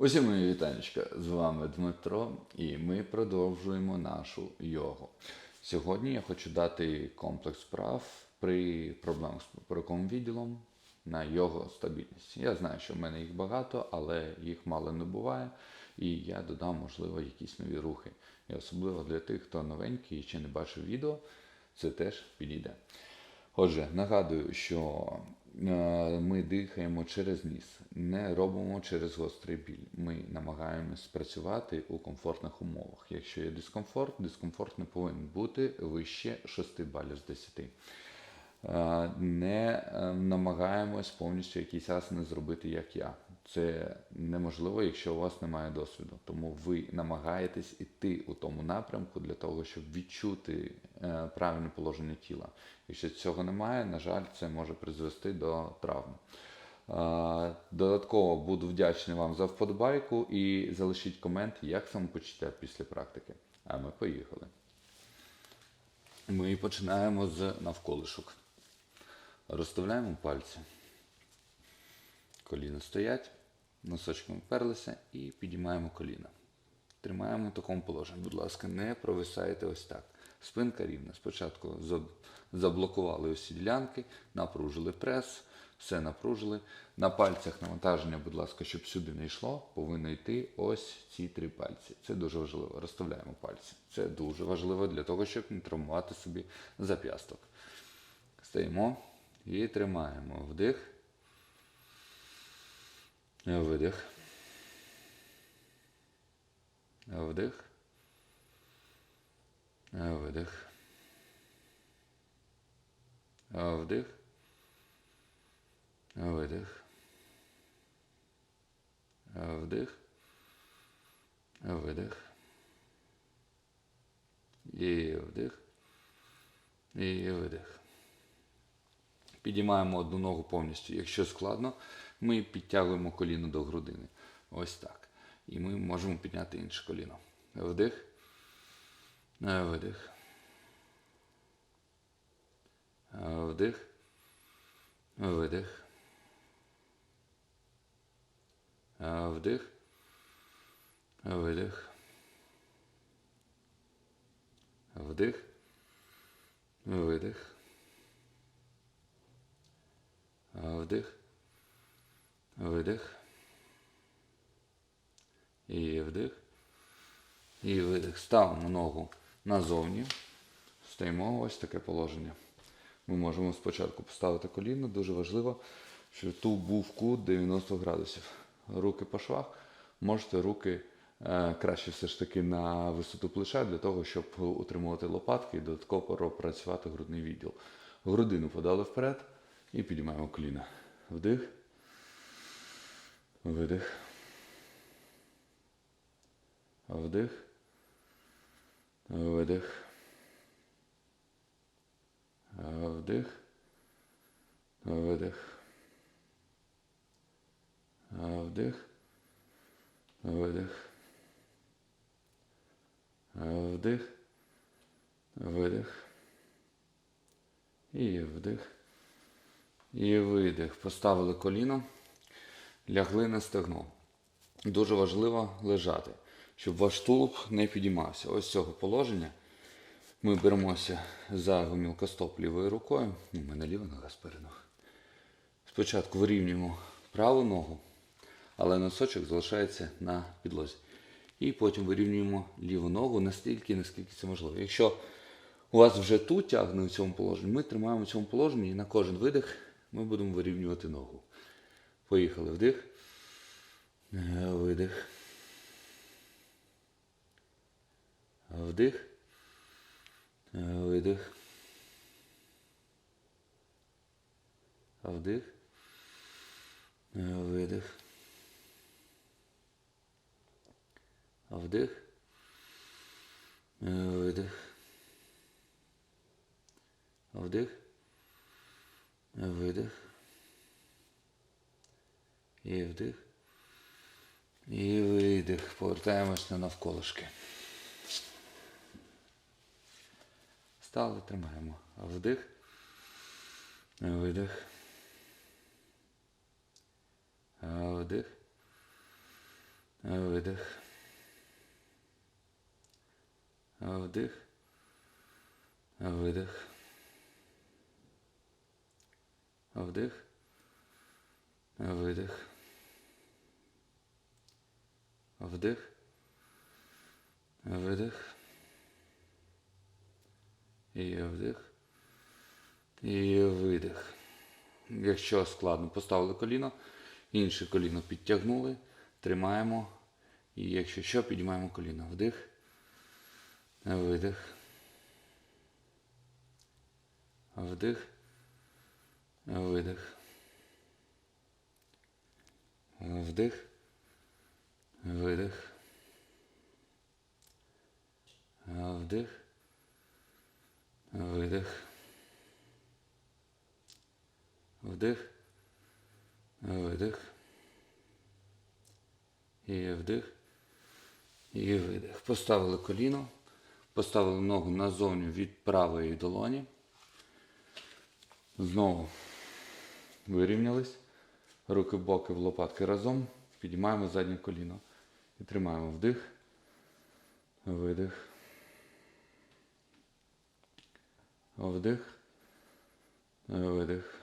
Усім мої вітанечка, з вами Дмитро, і ми продовжуємо нашу йогу. Сьогодні я хочу дати комплекс справ при проблемах з поперековим відділом на його стабільність. Я знаю, що в мене їх багато, але їх мало не буває, і я додам, можливо, якісь нові рухи. І особливо для тих, хто новенький і ще не бачив відео, це теж підійде. Отже, нагадую, що ми дихаємо через ніс, не робимо через гострий біль. Ми намагаємось працювати у комфортних умовах. Якщо є дискомфорт, дискомфорт не повинен бути вище 6 балів з 10. Не е, намагаємось повністю якісь асани зробити, як я. Це неможливо, якщо у вас немає досвіду. Тому ви намагаєтесь іти у тому напрямку для того, щоб відчути е, правильне положення тіла. Якщо цього немає, на жаль, це може призвести до травм. Додатково буду вдячний вам за вподобайку і залишіть комент, як самопочуття після практики. А ми поїхали. Ми починаємо з навколишок. Розставляємо пальці. Коліна стоять, носочками вперлися і підіймаємо коліна. Тримаємо в такому положенні. Будь ласка, не провисайте ось так. Спинка рівна. Спочатку заблокували усі ділянки, напружили прес, все напружили. На пальцях навантаження, будь ласка, щоб сюди не йшло, повинно йти ось ці три пальці. Це дуже важливо. Розставляємо пальці. Це дуже важливо для того, щоб не травмувати собі зап'ясток. Стоїмо і тримаємо вдих. Видих. Вдих. Видих. Вдих. Видих. Вдих. Видих. І вдих. І видих. Підіймаємо одну ногу повністю. Якщо складно, ми підтягуємо коліно до грудини. Ось так. І ми можемо підняти інше коліно. Вдих. Е, Видих. Е, Вдих. Видих. Е, Вдих. Видих. Вдих. Видих. Вдих. Видих. І вдих. І видих. Ставимо ногу назовні. Стоїмо ось таке положення. Ми можемо спочатку поставити коліно. Дуже важливо, щоб тут був кут 90 градусів. Руки по швах. Можете руки е, краще все ж таки на висоту плеча для того, щоб утримувати лопатки і додатково пропрацювати грудний відділ. Грудину подали вперед і підіймаємо коліна. Вдих. Видих. Вдих. Видих. Вдих. Видих. Вдих. Видих. Вдих. Видих. І вдих. І видих. Поставили коліно, лягли на стегно. Дуже важливо лежати, щоб ваш тулуб не підіймався. Ось з цього положення ми беремося за гомілкостоп лівою рукою. У мене ліва нога спереду. Спочатку вирівнюємо праву ногу, але носочок залишається на підлозі. І потім вирівнюємо ліву ногу настільки, наскільки це можливо. Якщо у вас вже тут тягне у цьому положенні, ми тримаємо в цьому положенні і на кожен видих ми будемо вирівнювати ногу. Поїхали вдих. Е, Видих. Вдих. Е, Видих. Вдих. Е, Видих. Вдих. Видих. Вдих. Видих. І вдих. І видих. Повертаємось на навколишки. Стали, тримаємо. Вдих. Видих. Вдих. Видих. Вдих. Видих. Вдих. Видих. Вдих. Видих. І вдих. І видих. Якщо складно, поставили коліно, інше коліно підтягнули, тримаємо. І якщо що, піднімаємо коліно. Вдих. Видих. Вдих. Видих. Вдих. Видих. Вдих. Видих. Вдих. Видих. І вдих. І видих. Поставили коліно. Поставили ногу назовні від правої долоні. Знову вирівнялись. Руки боки в лопатки разом. Підіймаємо заднє коліно. І тримаємо вдих. Видих. Вдих. Видих.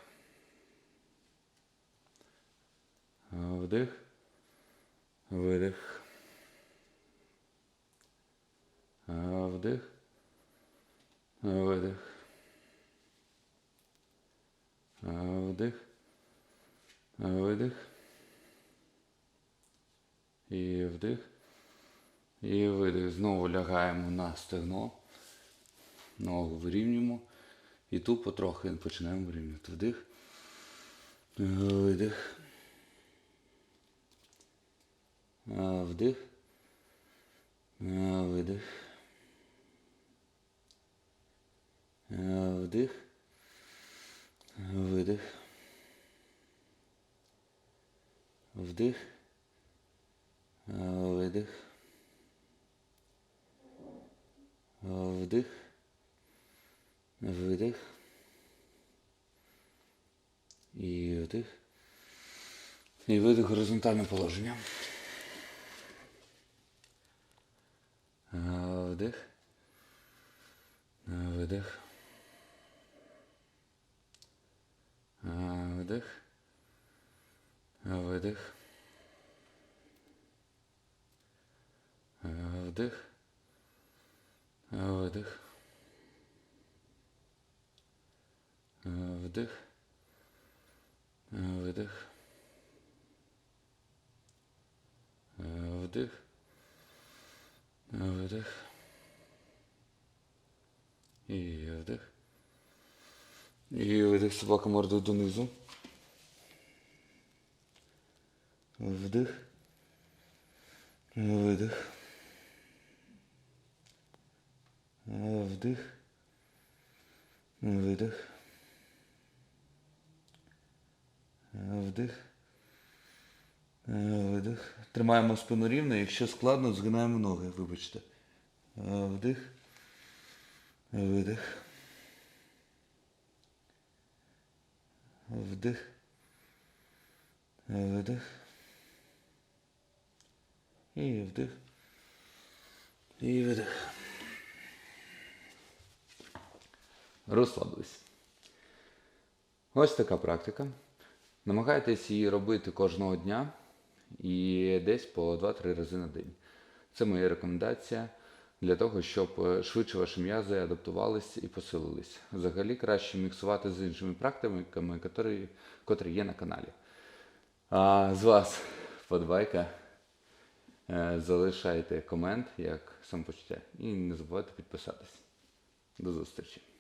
Вдих. Видих. Вдих. Видих. Вдих. Видих. І вдих. І видих. Знову лягаємо на стегно. Ногу вирівнюємо. І тут потрохи починаємо вирівнювати. Вдих. Видих. Вдих. Видих. Вдих. Видих. Вдих. Видих. Вдих. Видих. І вдих. І видих горизонтальне положення. Вдих. Видих. Вдих. Видих. Вдих. Видих. Вдих. Видих. Вдих. Видих. І вдих. І видих собака мордою донизу. Вдих. Видих. Вдих. Видих. Вдих. Видих. Тримаємо спину рівно. Якщо складно, згинаємо ноги, вибачте. Вдих. Видих. Вдих. Видих. І вдих. І видих. Розслабились. Ось така практика. Намагайтесь її робити кожного дня і десь по 2-3 рази на день. Це моя рекомендація для того, щоб е, швидше ваші м'язи адаптувалися і посилились. Взагалі краще міксувати з іншими практиками, котрі, котрі є на каналі. А з вас подбайка. Е, Залишайте комент як самопочуття і не забувайте підписатись. До зустрічі!